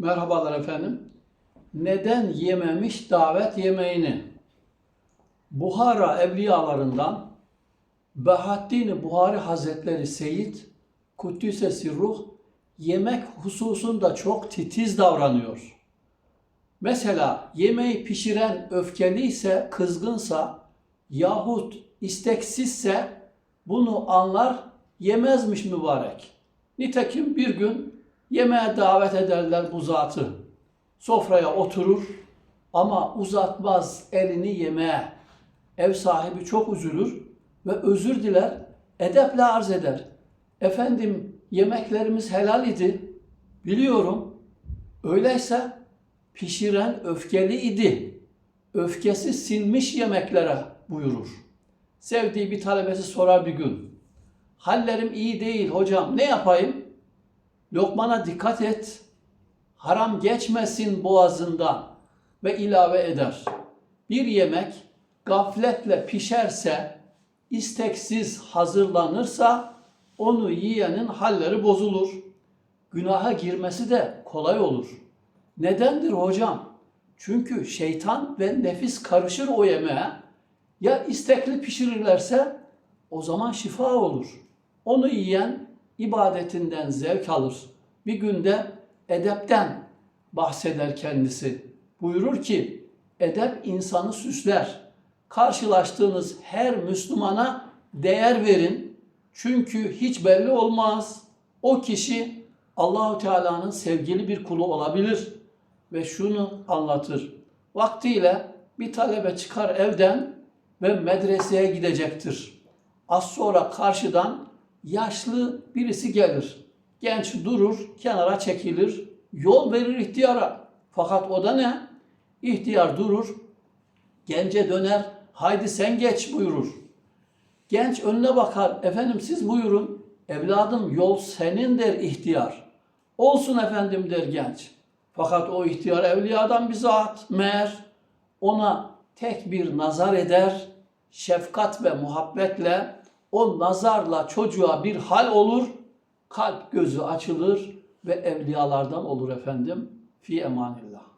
Merhabalar efendim. Neden yememiş davet yemeğini? Buhara evliyalarından Bahaddin Buhari Hazretleri Seyit Kuddüsesi Ruh yemek hususunda çok titiz davranıyor. Mesela yemeği pişiren öfkeliyse, kızgınsa yahut isteksizse bunu anlar yemezmiş mübarek. Nitekim bir gün yemeğe davet ederler bu zatı. Sofraya oturur ama uzatmaz elini yemeğe. Ev sahibi çok üzülür ve özür diler, edeple arz eder. Efendim yemeklerimiz helal idi. Biliyorum. Öyleyse pişiren öfkeli idi. Öfkesi sinmiş yemeklere buyurur. Sevdiği bir talebesi sorar bir gün. Hallerim iyi değil hocam ne yapayım? Lokmana dikkat et. Haram geçmesin boğazından ve ilave eder. Bir yemek gafletle pişerse, isteksiz hazırlanırsa onu yiyenin halleri bozulur. Günaha girmesi de kolay olur. Nedendir hocam? Çünkü şeytan ve nefis karışır o yemeğe. Ya istekli pişirirlerse o zaman şifa olur. Onu yiyen ibadetinden zevk alır. Bir günde edepten bahseder kendisi. Buyurur ki edep insanı süsler. Karşılaştığınız her Müslümana değer verin. Çünkü hiç belli olmaz. O kişi Allahu Teala'nın sevgili bir kulu olabilir ve şunu anlatır. Vaktiyle bir talebe çıkar evden ve medreseye gidecektir. Az sonra karşıdan yaşlı birisi gelir. Genç durur, kenara çekilir, yol verir ihtiyara. Fakat o da ne? İhtiyar durur, gence döner, haydi sen geç buyurur. Genç önüne bakar, efendim siz buyurun, evladım yol senin der ihtiyar. Olsun efendim der genç. Fakat o ihtiyar evliyadan bir zat meğer ona tek bir nazar eder, şefkat ve muhabbetle o nazarla çocuğa bir hal olur, kalp gözü açılır ve evliyalardan olur efendim. Fi emanillah.